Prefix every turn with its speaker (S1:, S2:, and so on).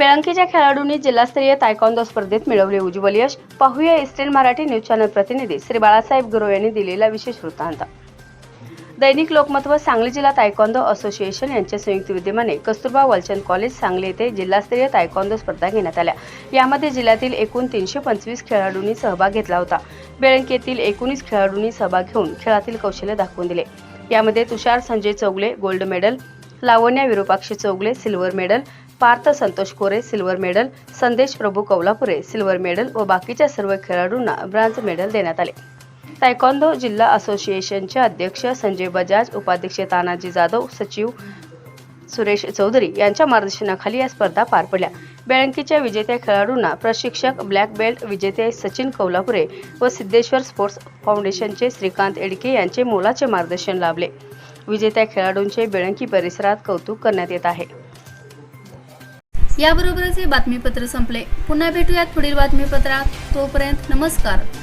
S1: बेळंकीच्या खेळाडूंनी जिल्हास्तरीय तायकॉन्दो स्पर्धेत मिळवले उज्ज्वल यश. पाहूया इस्टेल मराठी न्यूज चॅनल प्रतिनिधी श्री बाळासाहेब गुरव यांनी दिलेला विशेष वृत्तांत. दैनिक लोकमत व सांगली जिल्हा तायकॉन्दो असोसिएशन यांच्या संयुक्त विद्यमाने कस्तुरबा वलचंद कॉलेज सांगली येथे जिल्हास्तरीय तायकॉन्दो स्पर्धा घेण्यात आल्या. यामध्ये जिल्ह्यातील एकूण तीनशे पंचवीस खेळाडूंनी सहभाग घेतला होता. बेळंकी येथील एकोणीस खेळाडूंनी सहभाग घेऊन खेळातील कौशल्य दाखवून दिले. यामध्ये Tushar Sanjay Chougale gold medal Lavanya Virupakshi Chougale silver medal Parth Santosh Kore silver medal Sandesh Prabhu Kaulapure silver medal व बाकीच्या सर्व खेळाडूंना ब्रांझ मेडल देण्यात आले. तायकॉन्दो जिल्हा असोसिएशनचे अध्यक्ष संजय बजाज उपाध्यक्ष तानाजी जाधव सचिव सुरेश चौधरी यांच्या मार्गदर्शनाखाली या स्पर्धा पार पडल्या. बेळंकीच्या विजेत्या खेळाडूंना प्रशिक्षक ब्लॅक बेल्ट विजेते सचिन कौलापुरे व सिद्धेश्वर स्पोर्ट्स फाउंडेशनचे श्रीकांत एडके यांचे मोलाचे मार्गदर्शन लाभले. विजेत्या खेळाडूंचे बेळंकी परिसरात कौतुक करण्यात येत आहे.
S2: याबरोबरच हे बातमीपत्र संपले. पुन्हा भेटूयात पुढील बातमीपत्रात. तोपर्यंत नमस्कार.